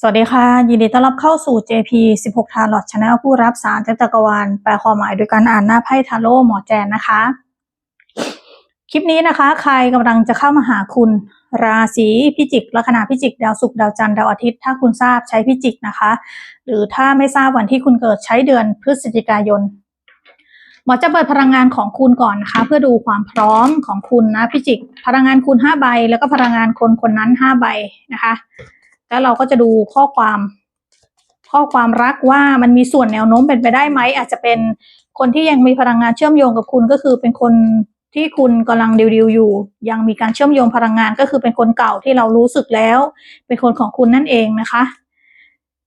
สวัสดีค่ะ ยินดีต้อนรับเข้าสู่ JP 16 ทาร์ลอตชาแนลผู้รับสารจากจักรวาลแปลความหมายโดยการอ่านหน้าไพ่ทาโร่หมอแจนนะคะ คลิปนี้นะคะ ใครกำลังจะเข้ามาหาคุณ ราศีพิจิกลัคนาพิจิก ดาวศุกร์ดาวจันทร์ดาวอาทิตย์ ถ้าคุณทราบใช้พิจิกนะคะ หรือถ้าไม่ทราบวันที่คุณเกิดใช้เดือนพฤศจิกายนหมอจะเปิดพลังงานของคุณก่อนนะคะ เพื่อดูความพร้อมของคุณนะพิจิก พลังงานคุณ5ใบแล้วก็พลังงานคนคนนั้น5ใบนะคะ แล้วเราก็จะดูข้อความ ข้อความรักว่ามันมีส่วนแนวโน้มเป็นไปได้ไหมอาจจะเป็นคนที่ยังมีพลังงานเชื่อมโยงกับคุณก็คือเป็นคนที่คุณกำลังดิวดิวอยู่ ยังมีการเชื่อมโยงพลังงานก็คือเป็นคนเก่าที่เรารู้สึกแล้ว เป็นคนของคุณนั่นเองนะคะ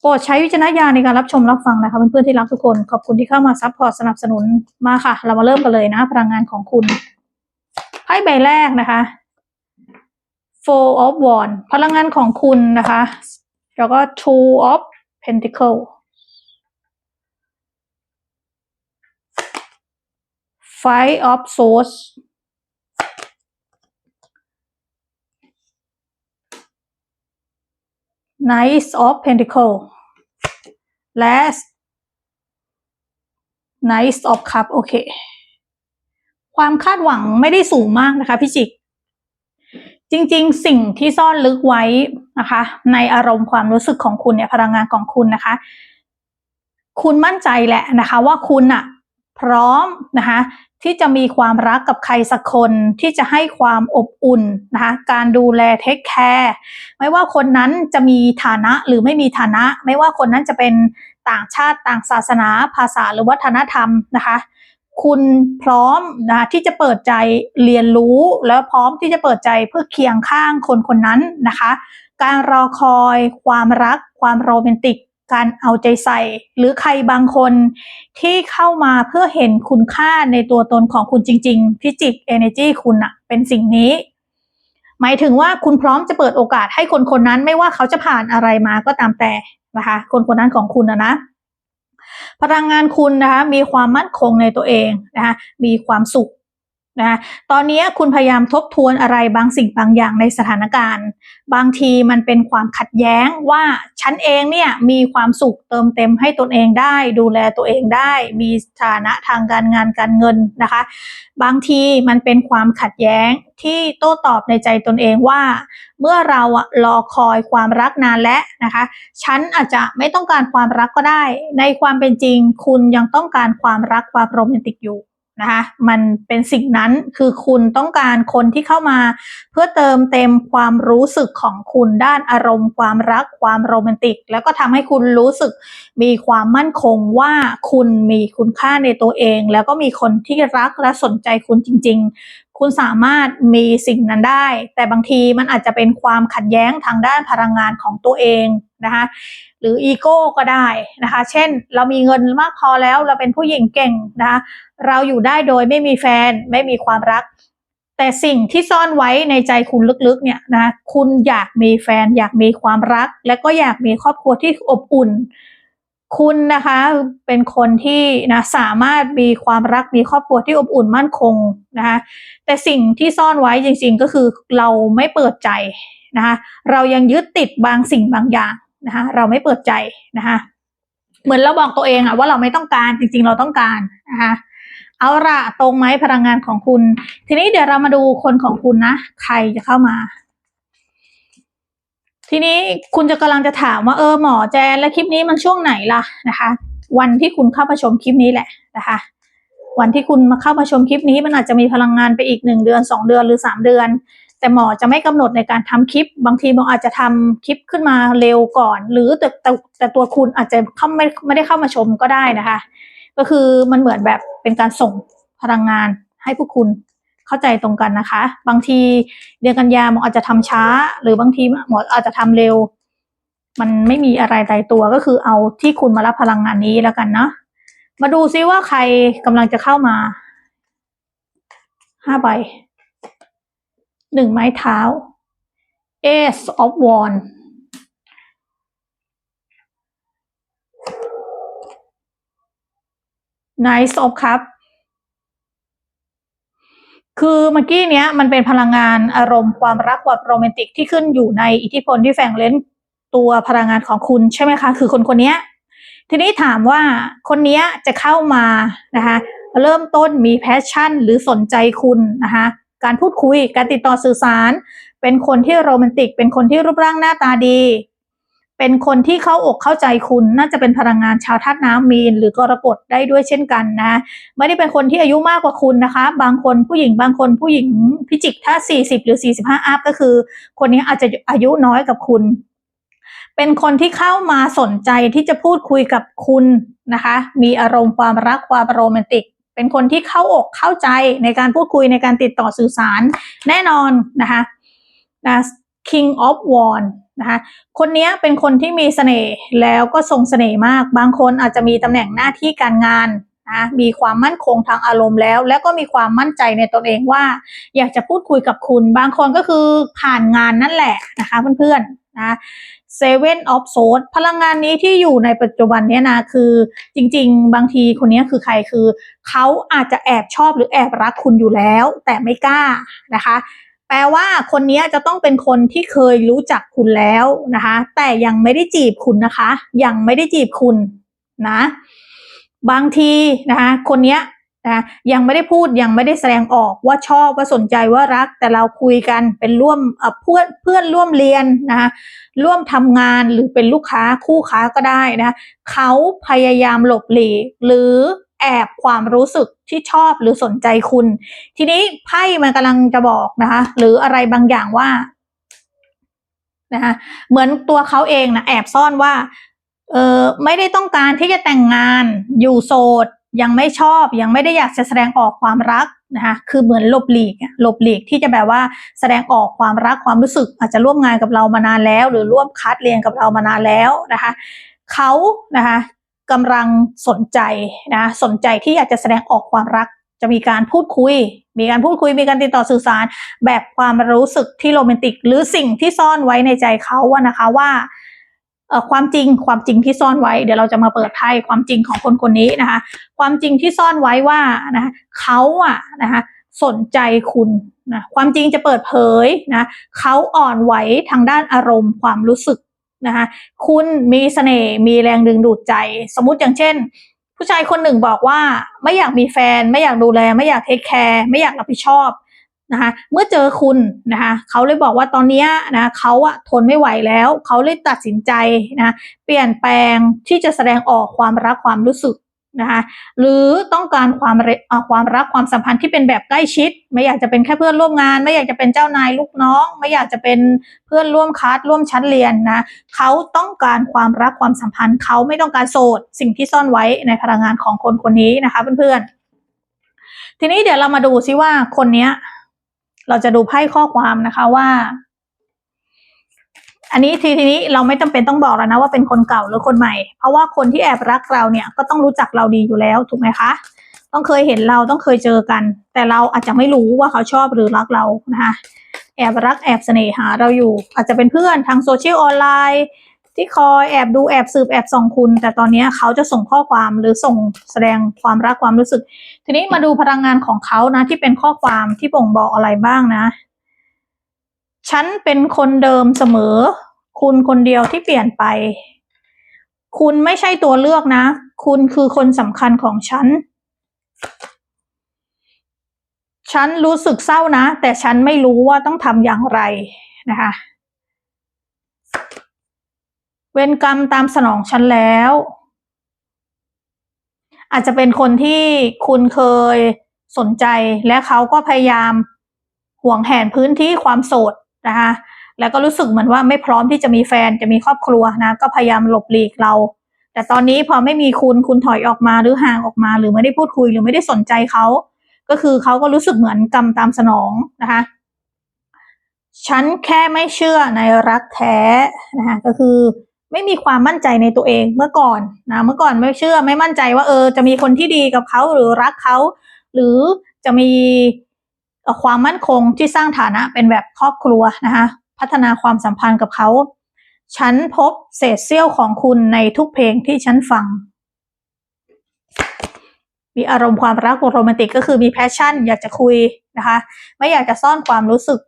โปรดใช้วิจารณญาณในการรับชมรับฟังนะคะเพื่อนๆที่รักทุกคนขอบคุณที่เข้ามาซัพพอร์ตสนับสนุนมาค่ะ เรามาเริ่มกันเลยนะ พลังงานของคุณไพ่ใบแรกนะคะ Four of Wands พลังงานของคุณนะคะ แล้วก็ Two of Pentacle Five of Swords Knight of Pentacle และ Knight of Cup โอเค ความคาดหวังไม่ได้สูงมากนะคะพี่จิก จริงๆ สิ่งที่ซ่อนลึกไว้นะคะ ในอารมณ์ความรู้สึกของคุณเนี่ยพลังงานของคุณนะคะ คุณมั่นใจแหละนะคะ ว่าคุณอะพร้อมนะคะที่จะมีความรักกับใครสักคนที่จะให้ความอบอุ่นนะคะการดูแลเทคแคร์ไม่ว่าคนนั้นจะมีฐานะหรือไม่มีฐานะ ไม่ว่าคนนั้นจะเป็นต่างชาติต่างศาสนาภาษาหรือวัฒนธรรมนะคะ คุณพร้อมนะที่จะเปิดใจเรียนรู้แล้วพร้อมที่จะเปิดใจเพื่อเคียงข้างคนคนนั้นนะคะ การรอคอยความรัก ความโรแมนติก การเอาใจใส่ หรือใครบางคนที่เข้ามาเพื่อเห็นคุณค่าในตัวตนของคุณจริง ๆ พิจิก energy คุณอะเป็นสิ่งนี้ หมายถึงว่าคุณพร้อมจะเปิดโอกาสให้คนคนนั้นไม่ว่าเขาจะผ่านอะไรมาก็ตามแต่นะคะ คนคนนั้นของคุณนะนะ พลังงานคุณนะคะมีความมั่นคงในตัวเองนะคะมีความสุข นะตอนนี้คุณพยายามทบทวนอะไรบางสิ่งบางอย่างในสถานการณ์ บางทีมันเป็นความขัดแย้งว่าฉันเองเนี่ยมีความสุขเติมเต็มให้ตนเองได้ ดูแลตัวเองได้ มีฐานะทางการงานการเงินนะคะ บางทีมันเป็นความขัดแย้งที่โต้ตอบในใจตนเองว่า เมื่อเราอะรอคอยความรักนานแล้วนะคะ ฉันอาจจะไม่ต้องการความรักก็ได้ ในความเป็นจริง คุณยังต้องการความรักความโรแมนติกอยู่ นะคะมันเป็นสิ่งนั้นคือคุณต้องการคนที่เข้ามา เพื่อเติมเต็มความรู้สึกของคุณด้านอารมณ์ ความรักความโรแมนติก แล้วก็ทำให้คุณรู้สึกมีความมั่นคงว่าคุณมีคุณค่าในตัวเอง แล้วก็มีคนที่รักและสนใจคุณจริง ๆ คุณสามารถมีสิ่งนั้นได้ แต่บางทีมันอาจจะเป็นความขัดแย้งทางด้านพลังงานของตัวเอง นะคะหรืออีโก้ก็ได้นะคะ เช่นเรามีเงินมากพอแล้วเราเป็นผู้หญิงเก่งนะคะเราอยู่ได้โดยไม่มีแฟนไม่มีความรัก แต่สิ่งที่ซ่อนไว้ในใจคุณลึกๆเนี่ยนะคุณอยากมีแฟน อยากมีความรัก และก็อยากมีครอบครัวที่อบอุ่น คุณนะคะเป็นคนที่นะสามารถมีความรักมีครอบครัวที่อบอุ่นมั่นคงนะคะแต่สิ่งที่ซ่อนไว้จริง ๆ ก็คือเราไม่เปิดใจนะคะเรายังยึดติดบางสิ่งบางอย่าง นะคะเราไม่เปิดใจนะคะเหมือนเราบอกตัวเองอะว่าเราไม่ต้องการจริง ๆ เราต้องการนะคะเอาละตรงไหมพลังงานของคุณ ทีนี้เดี๋ยวเรามาดูคนของคุณนะใครจะเข้ามา ทีนี้คุณจะกำลังจะถามว่าเออหมอแจนแล้วคลิปนี้มันช่วงไหนล่ะนะคะ วันที่คุณเข้ามาชมคลิปนี้แหละนะคะวันที่คุณมาเข้ามาชมคลิปนี้มันอาจจะมีพลังงานไปอีกหนึ่งเดือนสองเดือนหรือสามเดือน แต่หมอจะไม่กำหนดในการทำคลิป บางทีหมออาจจะทำคลิปขึ้นมาเร็วก่อน หรือแต่แต่แต่ตัวคุณอาจจะเข้าไม่ไม่ได้เข้ามาชมก็ได้นะคะ ก็คือมันเหมือนแบบเป็นการส่งพลังงานให้พวกคุณเข้าใจตรงกันนะคะ บางทีเดือนกันยาหมออาจจะทำช้า หรือบางทีหมออาจจะทำเร็ว มันไม่มีอะไรตายตัวก็คือเอาที่คุณมารับพลังงานนี้แล้วกันเนาะมาดูซิว่าใครกำลังจะเข้ามาห้าใบ หนึ่งไม้เท้า Ace of Wands Nice of Cup คือเมื่อกี้เนี้ยมันเป็นพลังงานอารมณ์ความรักความโรแมนติกที่ขึ้นอยู่ในอิทธิพลที่แฝงเล้นตัวพลังงานของคุณใช่ไหมคะ คือคนคนนี้ทีนี้ถามว่าคนนี้จะเข้ามานะคะเริ่มต้นมีแพชชั่นหรือสนใจคุณนะคะ การพูดคุย การติดต่อสื่อสาร เป็นคนที่โรแมนติก เป็นคนที่รูปร่างหน้าตาดี เป็นคนที่เข้าอกเข้าใจคุณ น่าจะเป็นพลังงานชาวธาตุน้ำมีน หรือกรกฎได้ด้วยเช่นกันนะ ไม่ได้เป็นคนที่อายุมากกว่าคุณนะคะ บางคนผู้หญิงบางคนผู้หญิงพิจิกถ้า 40 หรือ 45อัพก็คือ คนนี้อาจจะอายุน้อยกับคุณ เป็นคนที่เข้ามาสนใจที่จะพูดคุยกับคุณนะคะ มีอารมณ์ความรักความโรแมนติก เป็นคนที่เข้าอกเข้าใจในการพูดคุยในการติดต่อสื่อสารแน่นอนนะคะนะ King of w a n d นะคะคนนี้เป็นคนที่มีเสน่ห์แล้วก็ทรงเสน่ห์มาก บางคนอาจจะมีตำแหน่งหน้าที่การงาน นะมีความมั่นคงทางอารมณ์แล้ว แล้วก็มีความมั่นใจในตนเองว่า อยากจะพูดคุยกับคุณบางคนก็คือผ่านงานนั่นแหละนะคะเพื่อนๆนะเซเว่นออฟโซดพลังงานนี้ที่อยู่ในปัจจุบันเนี้ยนะคือจริง ๆ บางทีคนนี้คือใครคือเขาอาจจะแอบชอบหรือแอบรักคุณอยู่แล้ว แต่ไม่กล้านะคะแปลว่าคนนี้จะต้องเป็นคนที่เคยรู้จักคุณแล้วนะคะ แต่ยังไม่ได้จีบคุณนะคะ ยังไม่ได้จีบคุณนะ บางทีนะคะคนเนี้ยนะยังไม่ได้พูดยังไม่ได้แสดงออกว่าชอบว่าสนใจว่ารัก แต่เราคุยกันเป็นร่วมเพื่อนเพื่อนร่วมเรียนนะคะร่วมทำงานหรือเป็นลูกค้าคู่ค้าก็ได้นะเขาพยายามหลบหลีกหรือแอบความรู้สึกที่ชอบหรือสนใจคุณ ทีนี้ไพ่มันกำลังจะบอกนะคะ หรืออะไรบางอย่างว่านะคะเหมือนตัวเขาเองนะแอบซ่อนว่า เออไม่ได้ต้องการที่จะแต่งงาน อยู่โสด ยังไม่ชอบ ยังไม่ได้อยากจะแสดงออกความรักนะคะคือเหมือนหลบหลีกหลบหลีกที่จะแบบว่าแสดงออกความรักความรู้สึก อาจจะร่วมงานกับเรามานานแล้ว หรือร่วมคัดเรียนกับเรามานานแล้วนะคะเขานะคะกำลังสนใจนะสนใจที่อยากจะแสดงออกความรักจะมีการพูดคุย มีการพูดคุย มีการติดต่อสื่อสาร แบบความรู้สึกที่โรแมนติก หรือสิ่งที่ซ่อนไว้ในใจเขาอะนะคะว่า ความจริงความจริงที่ซ่อนไว้เดี๋ยวเราจะมาเปิดไพ่ความจริงของคนคนนี้นะคะ ความจริงที่ซ่อนไว้ว่านะคะเขาอะนะคะสนใจคุณนะความจริงจะเปิดเผยนะเขาอ่อนไหวทางด้านอารมณ์ความรู้สึกนะคะคุณมีเสน่ห์มีแรงดึงดูดใจ สมมุติอย่างเช่น ผู้ชายคนหนึ่งบอกว่าไม่อยากมีแฟน ไม่อยากดูแล ไม่อยากเทคแคร์ไม่อยากรับผิดชอบ นะคะเมื่อเจอคุณนะคะเขาเลยบอกว่าตอนนี้นะเขาอะทนไม่ไหวแล้ว เขาเลยตัดสินใจนะเปลี่ยนแปลงที่จะแสดงออกความรักความรู้สึกนะคะหรือต้องการความความรักความสัมพันธ์ที่เป็นแบบใกล้ชิด ไม่อยากจะเป็นแค่เพื่อนร่วมงาน ไม่อยากจะเป็นเจ้านายลูกน้อง ไม่อยากจะเป็นเพื่อนร่วมคลาสร่วมชั้นเรียนนะเขาต้องการความรักความสัมพันธ์เขาไม่ต้องการโสดสิ่งที่ซ่อนไว้ในพลังงานของคนคนนี้นะคะเพื่อนๆทีนี้เดี๋ยวเรามาดูซิว่าคนเนี้ย เราจะดูไพ่ข้อความนะคะว่า อันนี้ทีทีนี้เราไม่จำเป็นต้องบอกแล้วนะว่าเป็นคนเก่าหรือคนใหม่ เพราะว่าคนที่แอบรักเราเนี่ยก็ต้องรู้จักเราดีอยู่แล้วถูกไหมคะ ต้องเคยเห็นเราต้องเคยเจอกัน แต่เราอาจจะไม่รู้ว่าเขาชอบหรือรักเรานะคะแอบรักแอบเสน่หาเราอยู่ อาจจะเป็นเพื่อนทางโซเชียลออนไลน์ ที่คอยแอบดูแอบสืบแอบส่องคุณ แต่ตอนนี้เขาจะส่งข้อความหรือส่งแสดงความรักความรู้สึก ทีนี้มาดูพลังงานของเขานะ ที่เป็นข้อความที่บ่งบอกอะไรบ้างนะ ฉันเป็นคนเดิมเสมอ คุณคนเดียวที่เปลี่ยนไป คุณไม่ใช่ตัวเลือกนะ คุณคือคนสำคัญของฉัน ฉันรู้สึกเศร้านะ แต่ฉันไม่รู้ว่าต้องทำอย่างไรนะคะ เวรกรรมตามสนองฉันแล้ว อาจจะเป็นคนที่คุณเคยสนใจและเขาก็พยายามห่วงแหนพื้นที่ความโสดนะคะแล้วก็รู้สึกเหมือนว่าไม่พร้อมที่จะมีแฟนจะมีครอบครัวนะ ก็พยายามหลบหลีกเรา แต่ตอนนี้พอไม่มีคุณคุณถอยออกมาหรือห่างออกมา หรือไม่ได้พูดคุยหรือไม่ได้สนใจเขา ก็คือเขาก็รู้สึกเหมือนกรรมตามสนองนะคะ ฉันแค่ไม่เชื่อในรักแท้นะคะก็คือ ไม่มีความมั่นใจในตัวเองเมื่อก่อนนะเมื่อก่อนไม่เชื่อไม่มั่นใจว่าเออจะมีคนที่ดีกับเขาหรือรักเขาหรือจะมีความมั่นคงที่สร้างฐานะเป็นแบบครอบครัวนะคะพัฒนาความสัมพันธ์กับเขา ฉันพบเศษเสี้ยวของคุณในทุกเพลงที่ฉันฟัง มีอารมณ์ความรักโรแมนติกก็คือมีแพชชั่น อยากจะคุยนะคะ ไม่อยากจะซ่อนความรู้สึก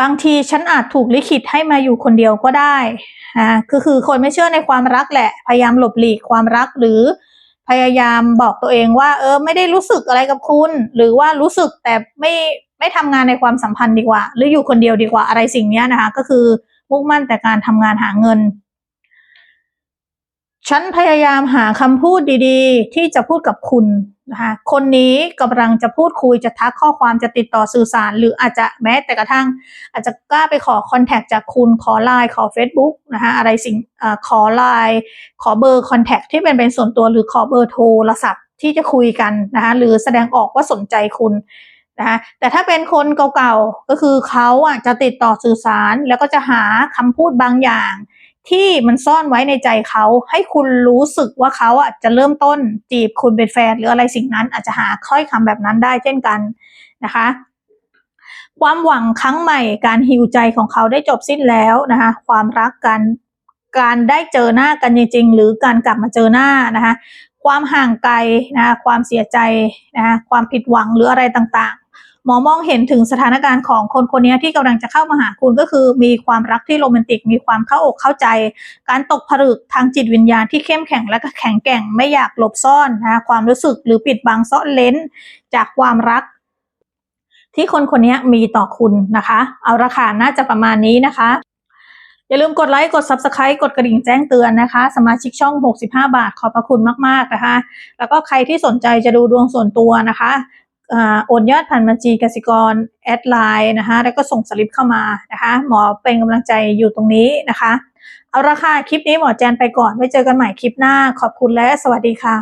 บางทีฉันอาจถูกลิขิตให้มาอยู่คนเดียวก็ได้อ่าคือคือคนไม่เชื่อในความรักแหละ พยายามหลบหลีกความรักหรือพยายามบอกตัวเองว่า เออไม่ได้รู้สึกอะไรกับคุณ หรือว่ารู้สึกแต่ไม่ไม่ทำงานในความสัมพันธ์ดีกว่า หรืออยู่คนเดียวดีกว่าอะไรสิ่งนี้นะคะ ก็คือมุ่งมั่นแต่การทำงานหาเงิน ฉันพยายามหาคำพูดดีๆ ที่จะพูดกับคุณนะคะคนนี้กำลังจะพูดคุยจะทักข้อความจะติดต่อสื่อสาร หรืออาจจะแม้แต่กระทั่ง อาจจะกล้าไปขอคอนแทคจากคุณขอไลน์ขอ Facebook นะคะอะไรสิ่งออขอไลน์ขอเบอร์คอนแทคที่เป็นเป็นส่วนตัวหรือขอเบอร์โทรศัพท์ที่จะคุยกันนะคะหรือแสดงออกว่าสนใจคุณนะคะแต่ถ้าเป็นคนเก่าๆก็คือเขาอะจะติดต่อสื่อสารแล้วก็จะหาคำพูดบางอย่าง ที่มันซ่อนไว้ในใจเขา ให้คุณรู้สึกว่าเขาอะจะเริ่มต้นจีบคุณเป็นแฟน หรืออะไรสิ่งนั้นอาจจะหาค่อยคำแบบนั้นได้เช่นกันนะคะ ความหวังครั้งใหม่การฮิวใจของเขาได้จบสิ้นแล้วนะคะ ความรักกันการได้เจอหน้ากันจริงๆ หรือการกลับมาเจอหน้านะคะความห่างไกลนะคะความเสียใจนะคะความผิดหวังหรืออะไรต่างๆ มอมองเห็นถึงสถานการณ์ของคนคนนี้ที่กำลังจะเข้ามาหาคุณก็คือ มีความรักที่โรแมนติก มีความเข้าอกเข้าใจ การตกผลึกทางจิตวิญญาณที่เข้มแข็งและก็แข็งแกร่งไม่อยากหลบซ่อนนะความรู้สึกหรือปิดบังซ่อนเลนจากความรัก ที่คนคนนี้มีต่อคุณนะคะ เอาราคาน่าจะประมาณนี้นะคะอย่าลืมกดไลค์ กด Subscribe กดกระดิ่งแจ้งเตือนนะคะ สมาชิกช่อง 65 บาท ขอบพระคุณมาก ๆ นะคะ แล้วก็ใครที่สนใจจะดูดวงส่วนตัวนะคะ โอนยอดผ่านบัญชีกสิกรแอดไลน์นะคะแล้วก็ส่งสลิปเข้ามานะคะหมอเป็นกำลังใจอยู่ตรงนี้นะคะ เอาราคาคลิปนี้หมอแจนไปก่อนไว้เจอกันใหม่คลิปหน้าขอบคุณและสวัสดีค่ะ